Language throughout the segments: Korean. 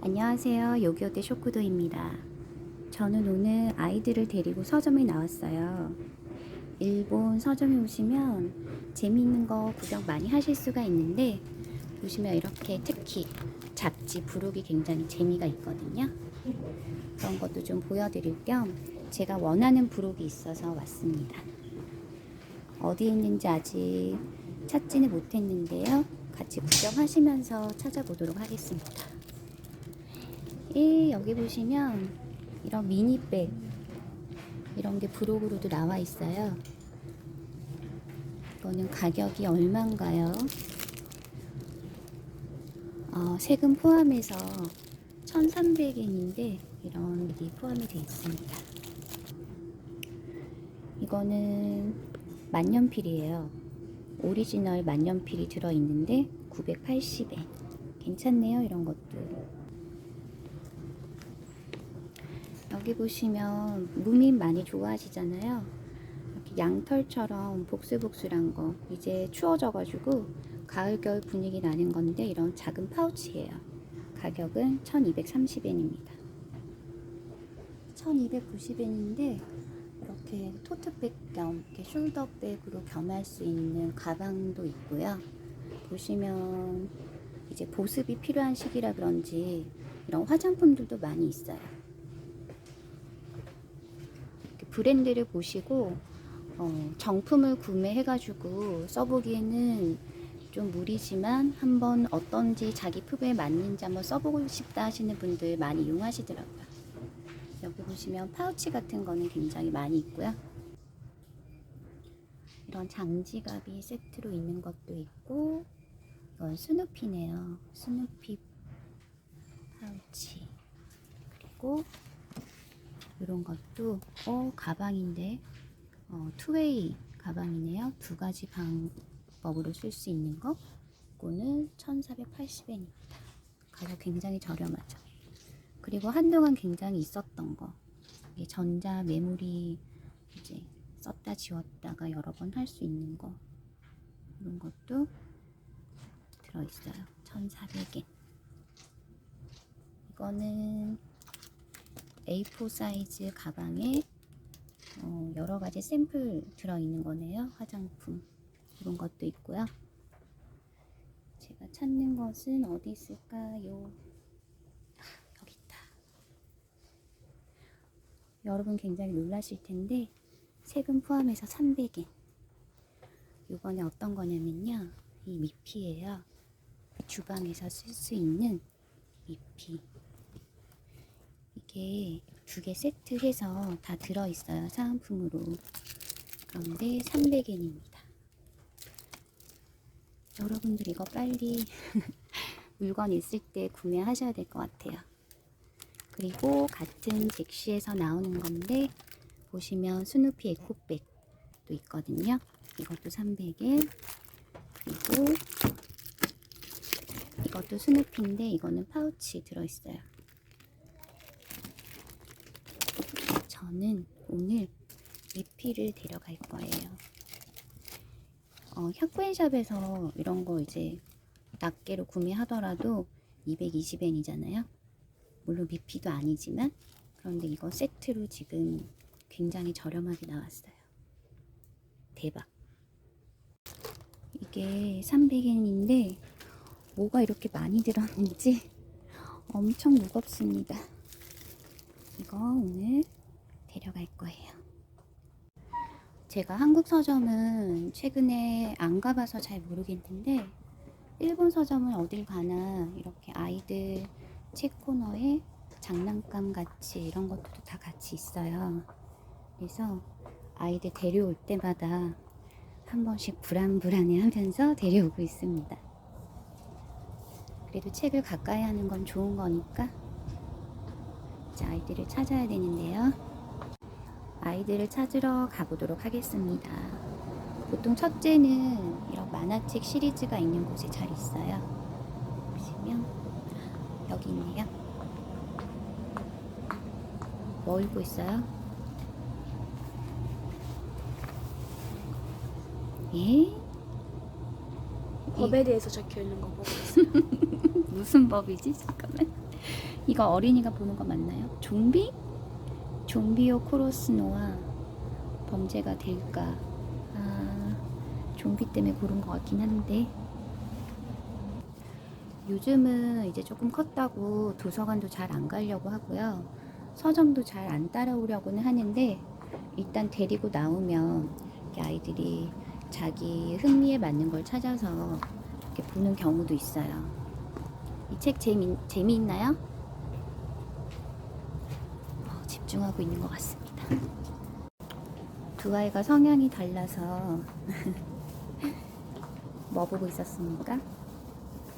안녕하세요. 요기요테 쇼쿠도입니다. 저는 오늘 아이들을 데리고 서점에 나왔어요. 일본 서점에 오시면 재미있는 거 구경 많이 하실 수가 있는데 보시면 이렇게 특히 잡지, 부록이 굉장히 재미가 있거든요. 그런 것도 좀 보여드릴 겸 제가 원하는 부록이 있어서 왔습니다. 어디에 있는지 아직 찾지는 못했는데요. 같이 구경하시면서 찾아보도록 하겠습니다. 예, 여기 보시면 이런 미니백 이런 게 부록으로도 나와 있어요. 이거는 가격이 얼마인가요? 어, 세금 포함해서 1,300엔인데 이런 게 포함이 되어 있습니다. 이거는 만년필이에요. 오리지널 만년필이 들어있는데 980엔. 괜찮네요, 이런 것도. 여기 보시면 무민 많이 좋아하시잖아요. 이렇게 양털처럼 복슬복슬한 거 이제 추워져가지고 가을 겨울 분위기 나는 건데 이런 작은 파우치예요. 가격은 1230엔입니다. 1290엔인데 이렇게 토트백 겸 이렇게 숄더백으로 겸할 수 있는 가방도 있고요. 보시면 이제 보습이 필요한 시기라 그런지 이런 화장품들도 많이 있어요. 이렇게 브랜드를 보시고 어, 정품을 구매해가지고 써보기에는 좀 무리지만 한번 어떤지 자기 피부에 맞는지 한번 써보고 싶다 하시는 분들 많이 이용하시더라고요. 여기 보시면 파우치 같은 거는 굉장히 많이 있고요. 이런 장지갑이 세트로 있는 것도 있고 이건 스누피네요. 스누피 파우치 그리고 이런 것도 어 가방인데 어, 투웨이 가방이네요. 두 가지 방법으로 쓸 수 있는 거. 이거는 1,480엔입니다. 가격 굉장히 저렴하죠. 그리고 한동안 굉장히 있었던 거. 전자 메모리 이제 썼다 지웠다가 여러 번 할 수 있는 거. 이런 것도 들어있어요. 1,400엔. 이거는 A4 사이즈 가방에 어, 여러 가지 샘플 들어있는 거네요. 화장품. 이런 것도 있고요. 제가 찾는 것은 어디 있을까요? 아, 여기 있다. 여러분 굉장히 놀라실 텐데 세금 포함해서 300엔. 이번에 어떤 거냐면요. 이 미피예요. 주방에서 쓸 수 있는 미피. 이게 두 개 세트해서 다 들어있어요. 사은품으로. 그런데 300엔입니다. 여러분들 이거 빨리 물건 있을 때 구매하셔야 될 것 같아요. 그리고 같은 잭시에서 나오는 건데 보시면 스누피 에코백도 있거든요. 이것도 300엔. 그리고 이것도 스누피인데 이거는 파우치 들어있어요. 저는 오늘 리필을 데려갈 거예요. 어, 혁부엔샵에서 이런 거 이제 낱개로 구매하더라도 220엔이잖아요. 물론 미피도 아니지만 그런데 이거 세트로 지금 굉장히 저렴하게 나왔어요. 대박. 이게 300엔인데 뭐가 이렇게 많이 들었는지 엄청 무겁습니다. 이거 오늘 데려갈 거예요. 제가 한국 서점은 최근에 안 가봐서 잘 모르겠는데 일본 서점은 어딜 가나 이렇게 아이들 책 코너에 장난감 같이 이런 것들도 다 같이 있어요. 그래서 아이들 데려올 때마다 한 번씩 불안불안해 하면서 데려오고 있습니다. 그래도 책을 가까이 하는 건 좋은 거니까 이제 아이들을 찾아야 되는데요. 아이들을 찾으러 가보도록 하겠습니다. 보통 첫째는 이런 만화책 시리즈가 있는 곳에 잘 있어요. 보시면 여기 있네요. 뭐 읽고 있어요? 예? 법에 대해서 적혀 있는 거 보고 있어요. 무슨 법이지? 잠깐만. 이거 어린이가 보는 거 맞나요? 좀비? 좀비요 코로스노와 범죄가 될까? 아, 좀비 때문에 고른 것 같긴 한데. 요즘은 이제 조금 컸다고 도서관도 잘 안 가려고 하고요. 서점도 잘 안 따라오려고는 하는데, 일단 데리고 나오면 아이들이 자기 흥미에 맞는 걸 찾아서 이렇게 보는 경우도 있어요. 이 책 재미, 재미있나요? 어, 집중하고 있는 것 같습니다. 두 아이가 성향이 달라서 뭐 보고 있었습니까?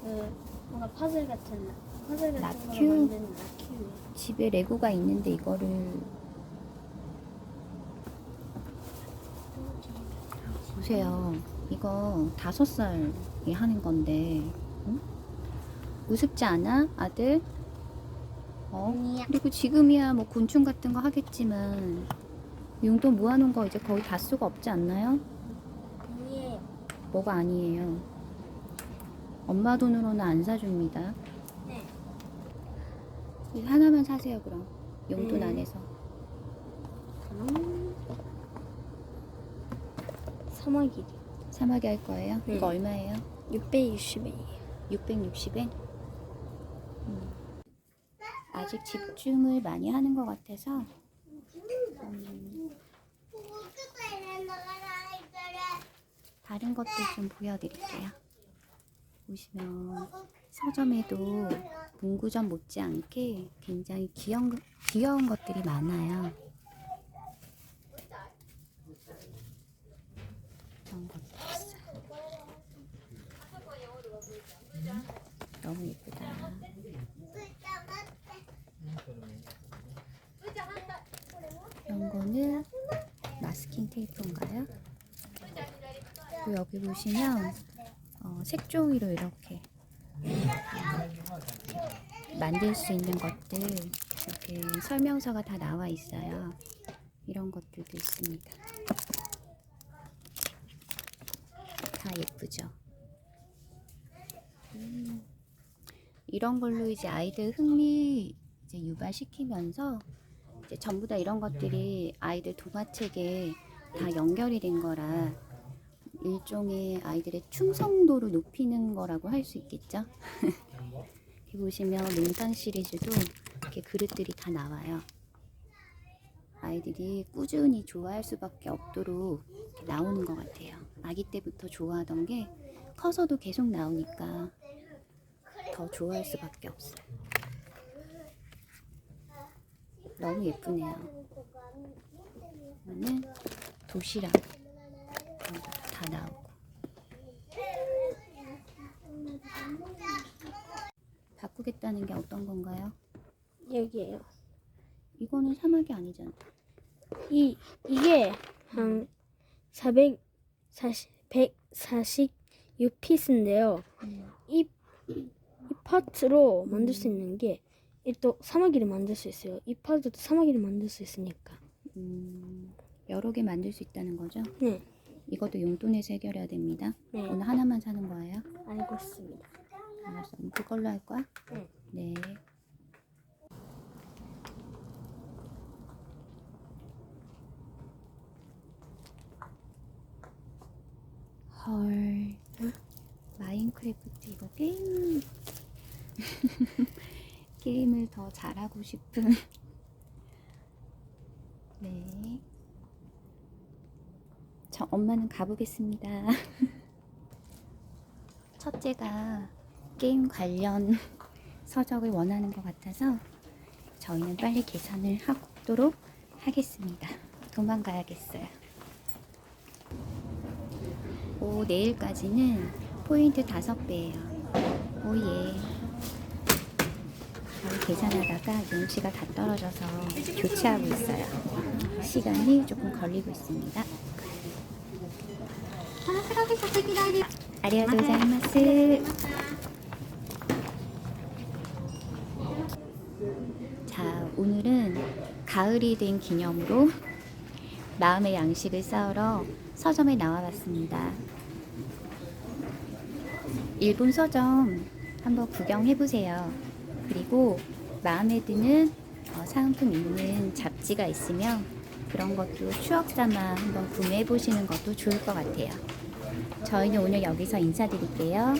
그 뭔가 퍼즐 같은 퍼즐 같은 라큐? 거 만드는 라큐. 집에 레고가 있는데 이거를 보세요. 이거 다섯 살이 하는 건데 응? 우습지 않아, 아들? 어? 그리고 지금이야 뭐 곤충 같은 거 하겠지만 용돈 모아놓은 거 이제 거의 다 수가 없지 않나요? 아니에요. 뭐가 아니에요. 엄마 돈으로는 안 사줍니다. 네. 하나만 사세요 그럼 용돈 음. 안에서. 음. 사마귀 사마귀 할 거예요? 네. 이거 얼마예요? 660원이에요. 660엔? 음. 아직 집중을 많이 하는 것 같아서 음, 다른 것들 좀 보여드릴게요. 보시면 서점에도 문구점 못지않게 굉장히 귀여운, 귀여운 것들이 많아요. 이런 것도 있어요. 너무 예쁘다. 이런 거는 마스킹 테이프인가요? 그리고 여기 보시면 어, 색종이로 이렇게 만들 수 있는 것들 이렇게 설명서가 다 나와 있어요. 이런 것들도 있습니다. 다 예쁘죠? 음, 이런 걸로 이제 아이들 흥미 이제 유발시키면서 이제 전부 다 이런 것들이 아이들 동화책에 다 연결이 된 거라 일종의 아이들의 충성도를 높이는 거라고 할 수 있겠죠. 여기 보시면 몽탄 시리즈도 이렇게 그릇들이 다 나와요. 아이들이 꾸준히 좋아할 수밖에 없도록 나오는 것 같아요. 아기 때부터 좋아하던 게 커서도 계속 나오니까 더 좋아할 수밖에 없어요. 너무 예쁘네요. 이거는 도시락 다 나오고 바꾸겠다는 게 어떤 건가요? 여기에요. 이거는 사막이 아니잖아. 이 이게 한 440, 146피스인데요. 이, 이 파트로 만들 수 있는 게 또 사마귀를 만들 수 있어요. 이 파트도 사마귀를 만들 수 있으니까. 음, 여러 개 만들 수 있다는 거죠? 네, 이것도 용돈에서 해결해야 됩니다. 네, 오늘 하나만 사는 거예요? 알고 있습니다. 알았어. 그럼 그걸로 할 거야? 네. 네. 헐. 마인크래프트 이거 게임 게임을 더 잘하고 싶은 네. 저 엄마는 가보겠습니다. 첫째가 게임 관련 서적을 원하는 것 같아서 저희는 빨리 계산을 하도록 하겠습니다. 도망가야겠어요. 오, 내일까지는 포인트 5배예요. 오예. 계산하다가 용치가 다 떨어져서 교체하고 있어요. 시간이 조금 걸리고 있습니다. 아리가또 고자이마스. 자, 오늘은 가을이 된 기념으로 마음의 양식을 쌓으러 서점에 나와봤습니다. 일본 서점 한번 구경해보세요. 그리고 마음에 드는 어, 사은품 있는 잡지가 있으면 그런 것도 추억 삼아 한번 구매해 보시는 것도 좋을 것 같아요. 저희는 오늘 여기서 인사드릴게요.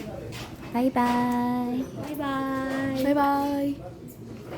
바이바이. 바이바이. 바이바이.